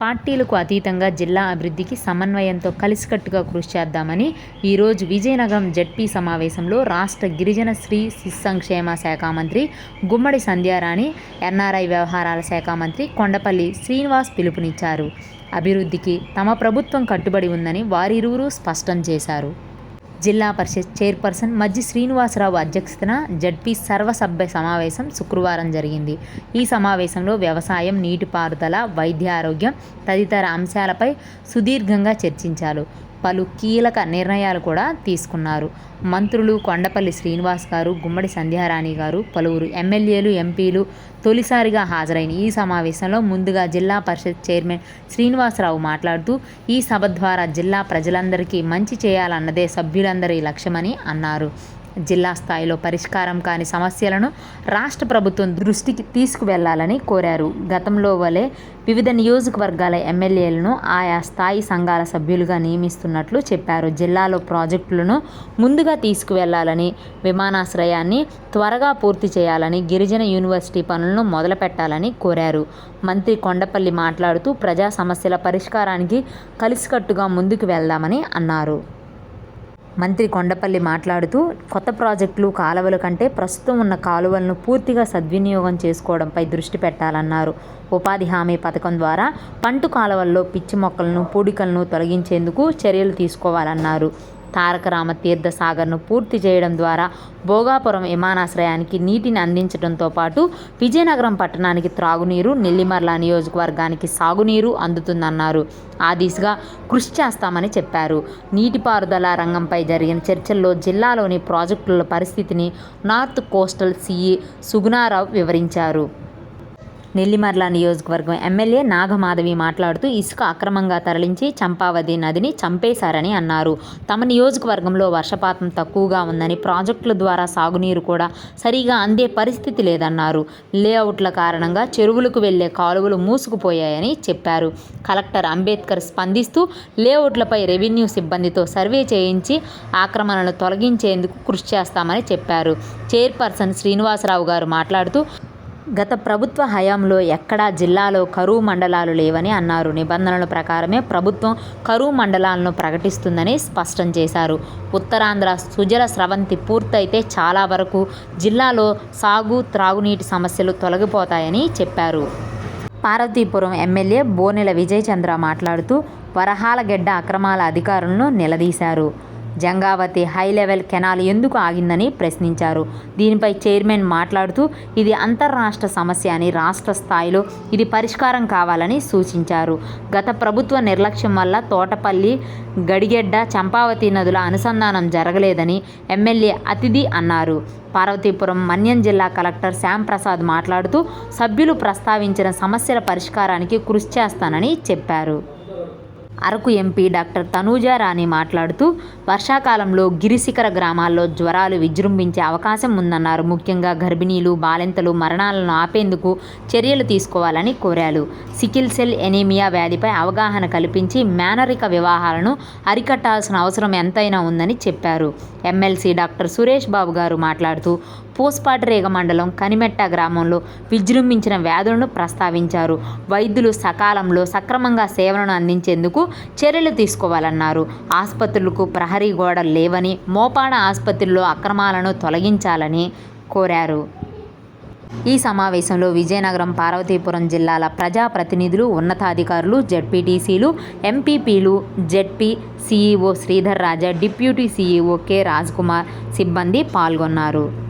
పార్టీలకు అతీతంగా జిల్లా అభివృద్ధికి సమన్వయంతో కలిసికట్టుగా కృషి చేద్దామని ఈరోజు విజయనగరం జడ్పీ సమావేశంలో రాష్ట్ర గిరిజన స్త్రీ సంక్షేమ శాఖ మంత్రి గుమ్మడి సంధ్యారాణి ఎన్ఆర్ఐ వ్యవహారాల శాఖ మంత్రి కొండపల్లి శ్రీనివాస్ పిలుపునిచ్చారు. అభివృద్ధికి తమ ప్రభుత్వం కట్టుబడి ఉందని వారిరువురు స్పష్టం చేశారు. జిల్లా పరిషత్ చైర్పర్సన్ మజ్జి శ్రీనివాసరావు అధ్యక్షతన జడ్పీ సర్వసభ్య సమావేశం శుక్రవారం జరిగింది. ఈ సమావేశంలో వ్యవసాయం నీటిపారుదల వైద్య ఆరోగ్యం తదితర అంశాలపై సుదీర్ఘంగా చర్చించారు. పలు కీలక నిర్ణయాలు కూడా తీసుకున్నారు. మంత్రులు కొండపల్లి శ్రీనివాస్ గారు గుమ్మడి సంధ్యారాణి గారు పలువురు ఎమ్మెల్యేలు ఎంపీలు తొలిసారిగా హాజరైన ఈ సమావేశంలో ముందుగా జిల్లా పరిషత్ చైర్మన్ శ్రీనివాసరావు మాట్లాడుతూ ఈ సభ ద్వారా జిల్లా ప్రజలందరికీ మంచి చేయాలన్నదే సభ్యులందరి లక్ష్యమని అన్నారు. జిల్లా స్థాయిలో పరిష్కారం కాని సమస్యలను రాష్ట్ర ప్రభుత్వం దృష్టికి తీసుకువెళ్ళాలని కోరారు. గతంలో వలె వివిధ నియోజకవర్గాల ఎమ్మెల్యేలను ఆయా స్థాయి సంఘాల సభ్యులుగా నియమిస్తున్నట్లు చెప్పారు. జిల్లాలో ప్రాజెక్టులను ముందుగా తీసుకువెళ్ళాలని విమానాశ్రయాన్ని త్వరగా పూర్తి చేయాలని గిరిజన యూనివర్సిటీ పనులను మొదలుపెట్టాలని కోరారు. మంత్రి కొండపల్లి మాట్లాడుతూ ప్రజా సమస్యల పరిష్కారానికి కలిసికట్టుగా ముందుకు వెళ్దామని అన్నారు. మంత్రి కొండపల్లి మాట్లాడుతూ కొత్త ప్రాజెక్టులు కాలువల కంటే ప్రస్తుతం ఉన్న కాలువలను పూర్తిగా సద్వినియోగం చేసుకోవడంపై దృష్టి పెట్టాలన్నారు. ఉపాధి హామీ పథకం ద్వారా పంటు కాలువల్లో పిచ్చి మొక్కలను పూడికలను తొలగించేందుకు చర్యలు తీసుకోవాలన్నారు. తారక రామ తీర్థ సాగర్ను పూర్తి చేయడం ద్వారా భోగాపురం విమానాశ్రయానికి నీటిని అందించడంతో పాటు విజయనగరం పట్టణానికి త్రాగునీరు నెల్లిమర్ల నియోజకవర్గానికి సాగునీరు అందుతుందన్నారు. ఆ దిశగా కృషి చేస్తామని చెప్పారు. నీటిపారుదల రంగంపై జరిగిన చర్చల్లో జిల్లాలోని ప్రాజెక్టుల పరిస్థితిని నార్త్ కోస్టల్ సిఈ సుగుణారావు వివరించారు. నెల్లిమర్ల నియోజకవర్గం ఎమ్మెల్యే నాగమాధవి మాట్లాడుతూ ఇసుక అక్రమంగా తరలించి చంపావతి నదిని చంపేశారని అన్నారు. తమ నియోజకవర్గంలో వర్షపాతం తక్కువగా ఉందని ప్రాజెక్టుల ద్వారా సాగునీరు కూడా సరిగా అందే పరిస్థితి లేదన్నారు. లేఅవుట్ల కారణంగా చెరువులకు వెళ్ళే కాలువలు మూసుకుపోయాయని చెప్పారు. కలెక్టర్ అంబేద్కర్ స్పందిస్తూ లేఅవుట్లపై రెవెన్యూ సిబ్బందితో సర్వే చేయించి ఆక్రమణలు తొలగించేందుకు కృషి చేస్తామని చెప్పారు. చైర్పర్సన్ శ్రీనివాసరావు గారు మాట్లాడుతూ గత ప్రభుత్వ హయాంలో ఎక్కడా జిల్లాలో కరువు మండలాలు లేవని అన్నారు. నిబంధనల ప్రకారమే ప్రభుత్వం కరువు మండలాలను ప్రకటిస్తుందని స్పష్టం చేశారు. ఉత్తరాంధ్ర సుజల స్రవంతి పూర్తయితే చాలా వరకు జిల్లాలో సాగు త్రాగునీటి సమస్యలు తొలగిపోతాయని చెప్పారు. పార్వతీపురం ఎమ్మెల్యే బోనెల విజయచంద్ర మాట్లాడుతూ వరహాలగెడ్డ అక్రమాల అధికారులను నిలదీశారు. జంగావతి హై లెవెల్ కెనాల్ ఎందుకు ఆగిందని ప్రశ్నించారు. దీనిపై చైర్మన్ మాట్లాడుతూ ఇది అంతర్రాష్ట్ర సమస్య అని రాష్ట్ర స్థాయిలో ఇది పరిష్కారం కావాలని సూచించారు. గత ప్రభుత్వ నిర్లక్ష్యం వల్ల తోటపల్లి గడిగెడ్డ చంపావతి నదుల అనుసంధానం జరగలేదని ఎమ్మెల్యే అతిథి అన్నారు. పార్వతీపురం మన్యం జిల్లా కలెక్టర్ శ్యాంప్రసాద్ మాట్లాడుతూ సభ్యులు ప్రస్తావించిన సమస్యల పరిష్కారానికి కృషి చేస్తానని చెప్పారు. అరకు ఎంపీ డాక్టర్ తనూజా రాణి మాట్లాడుతూ వర్షాకాలంలో గిరిశిఖర గ్రామాల్లో జ్వరాలు విజృంభించే అవకాశం ఉందన్నారు. ముఖ్యంగా గర్భిణీలు బాలింతలు మరణాలను ఆపేందుకు చర్యలు తీసుకోవాలని కోరారు. సికిల్ సెల్ ఎనీమియా వ్యాధిపై అవగాహన కల్పించి మేనరిక వివాహాలను అరికట్టాల్సిన అవసరం ఎంతైనా ఉందని చెప్పారు. ఎమ్మెల్సీ డాక్టర్ సురేష్ బాబు గారు మాట్లాడుతూ పూస్పాటిరేగ మండలం కనిమెట్ట గ్రామంలో విజృంభించిన వ్యాధులను ప్రస్తావించారు. వైద్యులు సకాలంలో సక్రమంగా సేవలను అందించేందుకు చర్యలు తీసుకోవాలన్నారు. ఆసుపత్రులకు ప్రహరీ గోడలు లేవని మోపాడ ఆసుపత్రిలో అక్రమాలను తొలగించాలని కోరారు. ఈ సమావేశంలో విజయనగరం పార్వతీపురం జిల్లాల ప్రజాప్రతినిధులు ఉన్నతాధికారులు జడ్పీటీసీలు ఎంపీపీలు ZP CEO Sridhar Raja deputy CEO K Kumar సిబ్బంది పాల్గొన్నారు.